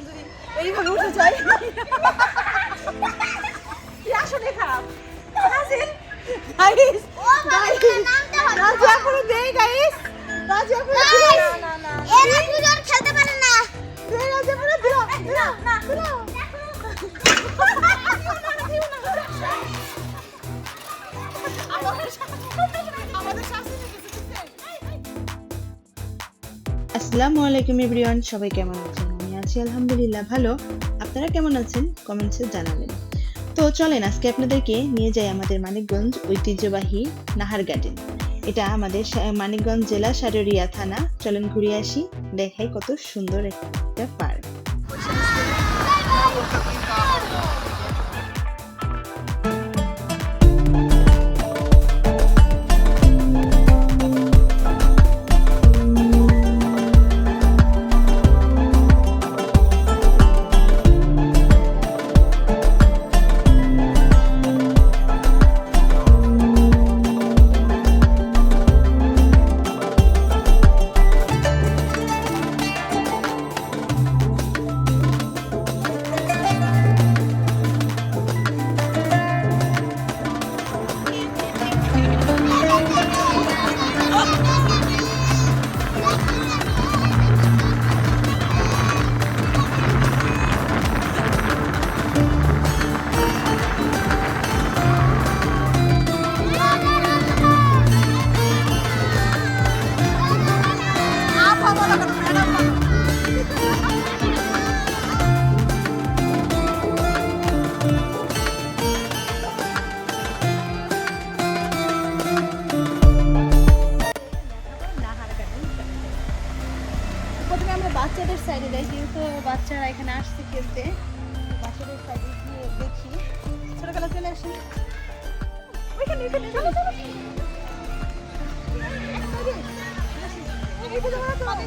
এখন যদি এইভাবে উঠে যাই। আসলে খারাপ? গাইস গাইস রাজু দেই গাইস রাজু এখনও দেই না না না এরা দুজন খেলতে পারে না। দেই রাজু এখনও দিল দিল না। আমাদের শাস্তি আসসালামু আলাইকুম এভরিওয়ান সবাই কেমন আছেন? আছি, আলহামদুলিল্লাহ, ভালো। আপনারা কেমন আছেন? কমেন্টসে জানাবেন। তো চলেন, আজকে আপনাদেরকে নিয়ে যাই আমাদের মানিকগঞ্জ ঐতিহ্যবাহী নাহার গার্ডেন এটা আমাদের মানিকগঞ্জ জেলা সাররিয়া থানা। চলেন ঘুরে আসি, দেখাই কত সুন্দর একটা park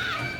Yeah.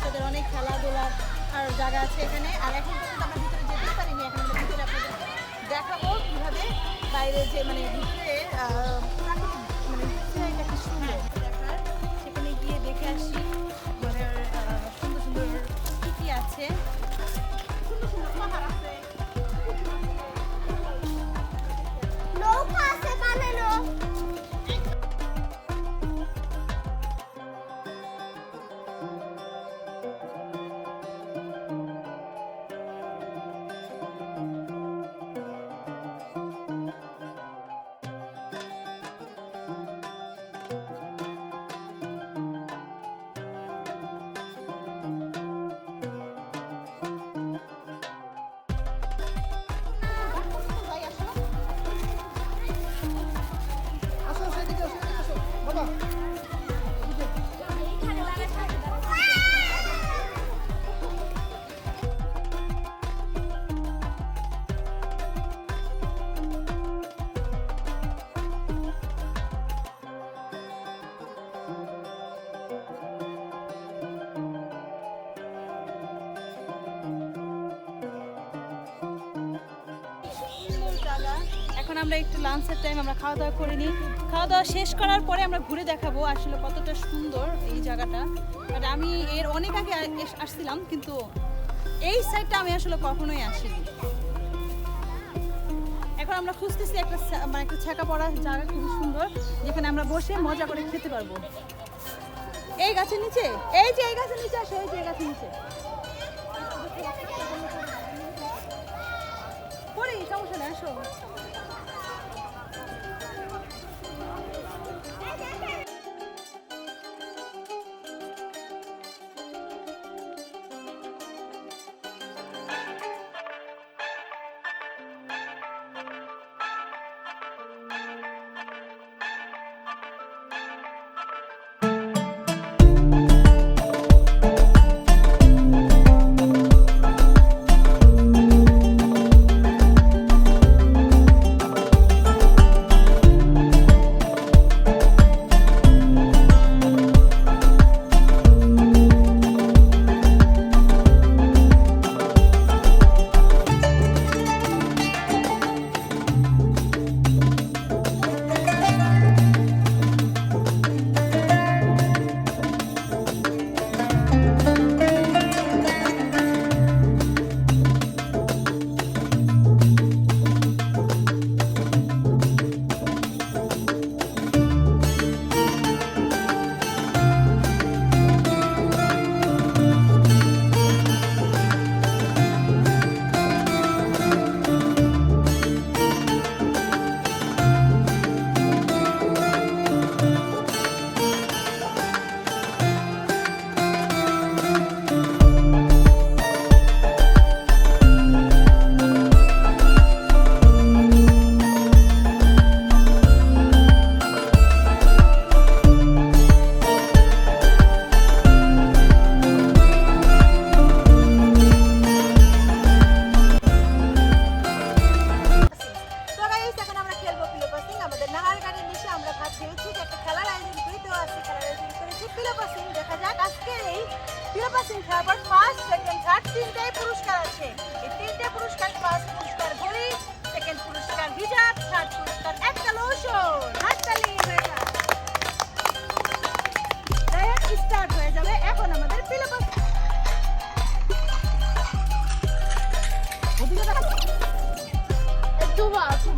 বাচ্চাদের অনেক খেলাধুলার আর জায়গা আছে এখানে। আর এখন পর্যন্ত আমরা ভিতরে যেতে পারিনি, এখন আমরা ভিতরে আপনাদের দেখাবো কীভাবে বাইরে যে মানে ভিতরে মানে কি সুন্দর সেখানে গিয়ে দেখে সুন্দর সুন্দর আছে। সুন্দর সুন্দর পাহাড় আছে। এখন আমরা একটু লাঞ্চের টাইম আমরা খাওয়া দাওয়া করে নিই। খাওয়া দাওয়া শেষ করার পরে আমরা ঘুরে দেখাবো আসলে কতটা সুন্দর এই জায়গাটা। আর আমি এর অনেক আগে আসছিলাম, কিন্তু এই সাইডটা আমি আসলে কখনোই আসিনি। এখন আমরা খুঁজতেছি একটা মানে একটা ছাকা পড়া জায়গা খুবই সুন্দর, যেখানে আমরা বসে মজা করে খেতে পারব। এই গাছের নিচে, এই যে এই গাছের নিচে আসো, এই যে গাছের নিচে।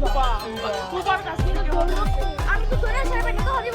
তুবা তুবার কাছে আমি তো ধরে আসলে পেটে তো হরি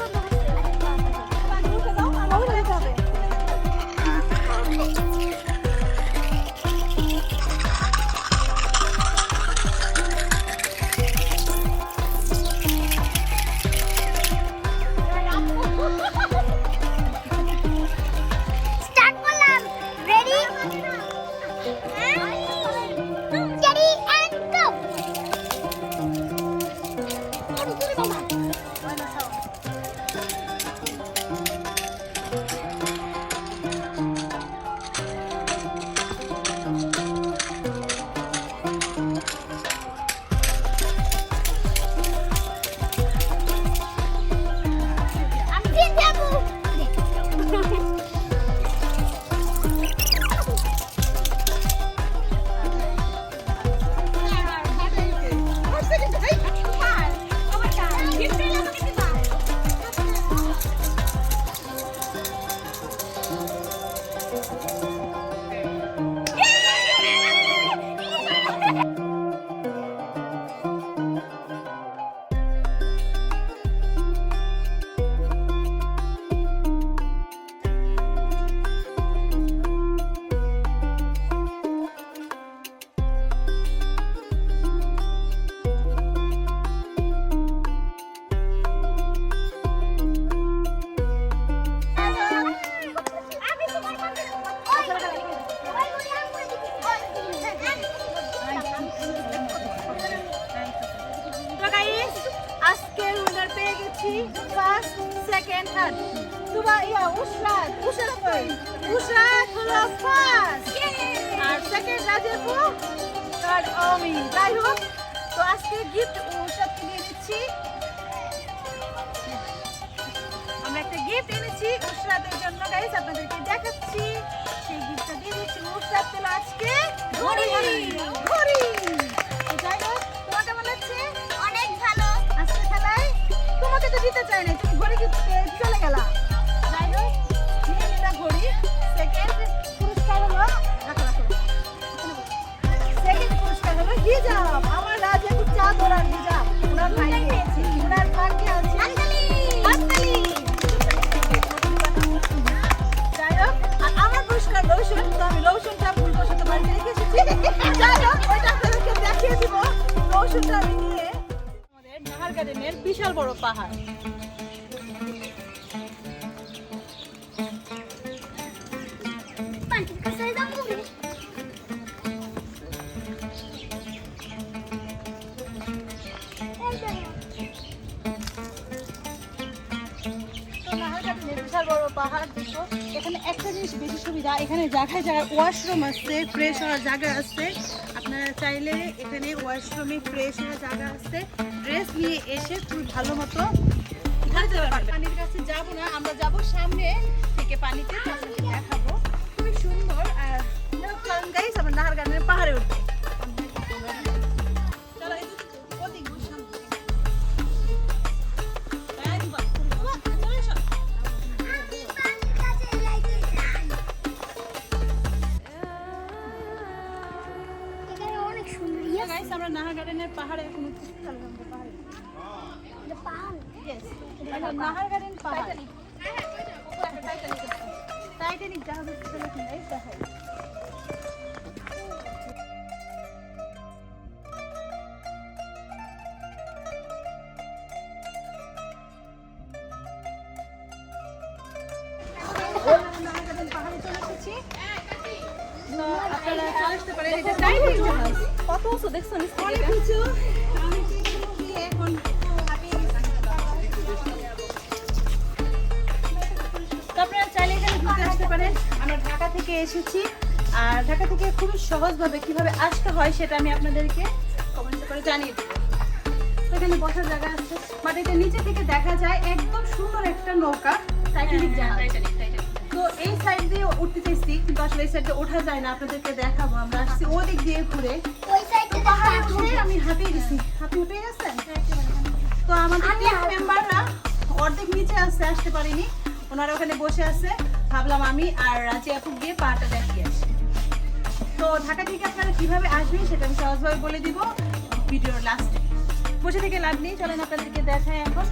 চলে গেলা। যাই হোক নিয়ে নিলাম ঘড়ি। সেকেন্ড পুরস্কার হলো রাখো রাখো সেকেন্ড পুরস্কার হলো হিজাব। আমার রাজে খুব চা ধরার হিজাব। ওনার ভাইকে ওনার ভাগ্যে আছে। যাই হোক আর আমার পুরস্কার তো আমি লোশনটা ভুল বসতে বাড়িতে রেখে এসেছি। যাই হোক ওইটা আপনাদেরকে দেখিয়ে দিব। লোশনটা আমি নিয়ে আমাদের নাহার গার্ডেনের বিশাল বড় পাহাড়। বিশাল বড় পাহাড় এখানে একটা জিনিস সুবিধা, এখানে ওয়াশরুম ফ্রেশ হওয়ার জায়গা আছে। আপনারা চাইলে এখানে জায়গা আছে। ড্রেস নিয়ে এসে ভালো মতো পানির কাছে যাব না, আমরা যাব সামনে থেকে পানিতে সুন্দর, আর চলুন গাইস আমরা নাহার গার্ডেনের পাহাড়ে উঠবো। টাইটানিক জাহাজ হচ্ছে উঁচু দেখছ অনেক দিয়ে এখন হাঁপিয়ে গেছি তো আপনারা চাইলে এখানে ঘুরতে আসতে পারেন। আমরা ঢাকা থেকে এসেছি। আর ঢাকা থেকে খুবই সহজভাবে কীভাবে আসতে হয় সেটা আমি আপনাদেরকে কমেন্ট করে জানিয়ে দেবো। এখানে বসার জায়গা আছে। বাট এটা নিচে থেকে দেখা যায় একদম সুন্দর একটা নৌকা। টাইটানিক জাহাজ তো এই সাইড দিয়ে উঠতে চাইছি কিন্তু আসলে এই সাইডে ওঠা যায় না আপনাদেরকে দেখাবো আমরা আসছি দিয়ে ঘুরে। ওই সাইডে পাহাড়ে উঠে আমি হাঁপিয়ে গেছি। আপনি উঠে গেছেন তো আমাদের টিম মেম্বাররা অর্ধেক নিচে আসছে আসতে পারিনি। ওনারা ওখানে বসে আছে ভাবলাম আমি আর রাজি আপু গিয়ে পাটা দেখিয়ে আসি। তো ঢাকা থেকে আপনারা কীভাবে আসবেন সেটা আমি সহজভাবে বলে দিব ভিডিওর লাস্টে বসে থেকে লাভ নেই চলেন আপনাদেরকে দেখাই এখন।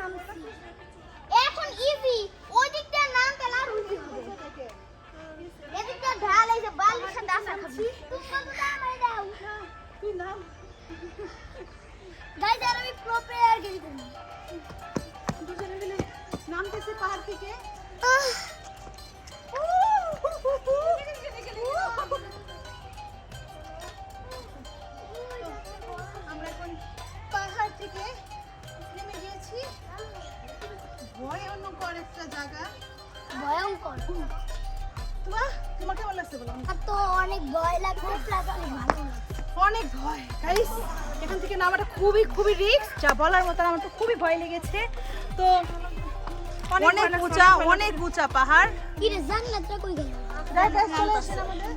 নামছি। এখন ইজি ওই দিকটা নামতে না রুজি। হবে এদিকটা ঢাল এই যে বালির সাথে আসা খাবি। তুমি কত দাম এই দাও? তুই নাম গাইজ আর আমি প্রো প্লেয়ার গেলি তুমি দুজনে মিলে নামতেছে পাহাড় থেকে। ভয়ানকর একটা জায়গা। ভয়ঙ্কর। তোমার লাগছে বলো। আর তো অনেক ভয় লাগছে প্লাস অনেক ভালো অনেক ভয়। গাইস এখান থেকে নামাটা খুবই খুবই রিস্ক যা বলার মতো না, আমার তো খুবই ভয় লেগেছে। তো অনেক উঁচা অনেক উঁচা পাহাড়। কি রে জান্নাতটা কই গেল? গাইস গাইস চলে আসেন আমাদের।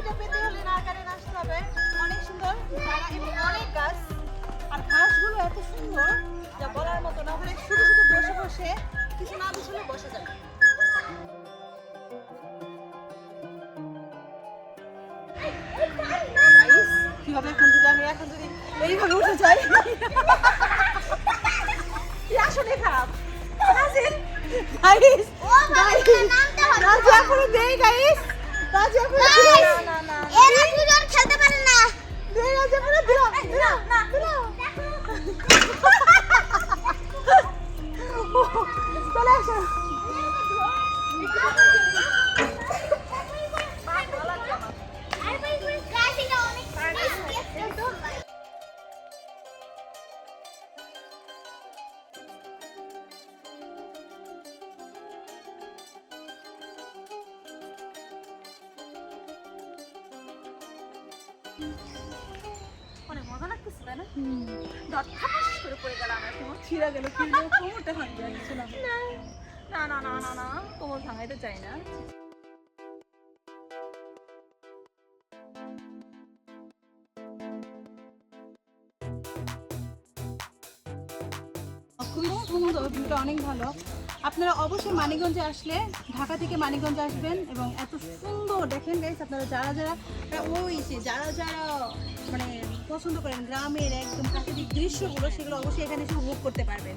এই পেতে হলে আসতে হবে? অনেক সুন্দর জায়গা এবং অনেক গাছ। আর ঘাসগুলো এত সুন্দর যা বলার মতো না। ওখানে শুধু শুধু বসে বসে কিছু না বুঝলে বসে যাবে কি হবে এখন যদি আমি এখন যদি এইভাবে উঠে যাই? আসলে খারাপ? গাইস দেই গাইস お願いし。সুন্দর ভিউটা অনেক ভালো। আপনারা অবশ্যই মানিকগঞ্জে আসলে, ঢাকা থেকে মানিকগঞ্জে আসবেন এবং এত সুন্দর দেখেন গাইস আপনারা যারা যারা ওই যে যারা যারা মানে পছন্দ করেন, গ্রামের একদম প্রাকৃতিক দৃশ্যগুলো, সেগুলো অবশ্যই এখানে এসে উপভোগ করতে পারবেন।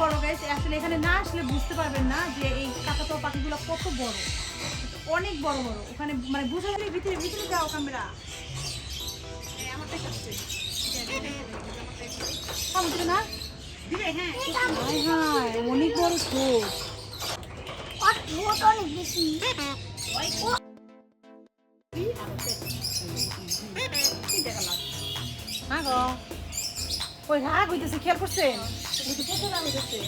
বড় গাইস আসলে এখানে না আসলে বুঝতে পারবেন না যে এই কাকাতো পাখিগুলো কত বড়। অনেক বড় বড়। ওখানে মানে বুঝা গেলে ভিতরে ভিতরে যাও ক্যামেরা না? হ্যাঁ। অনেক হ্যাঁ গো। ওই রাগ হইতেছে, খেয়াল যে কত রাগ হইতেছে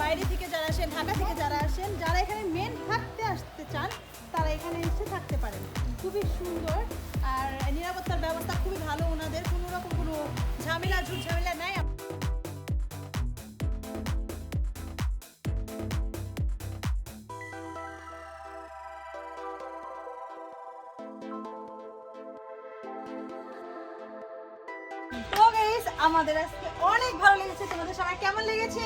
বাইরে থেকে যারা আসেন, ঢাকা থেকে যারা আসেন, যারা এখানে মেন থাকতে আসতে চান তারা এখানে এসে থাকতে পারেন। খুবই সুন্দর আর নিরাপত্তার ব্যবস্থা খুবই ভালো ওনাদের। কোনো রকম কোনো ঝামেলা ঝুট ঝামেলা নাই। আমাদের আজকে অনেক ভালো লেগেছে। তোমাদের সবাই কেমন লেগেছে?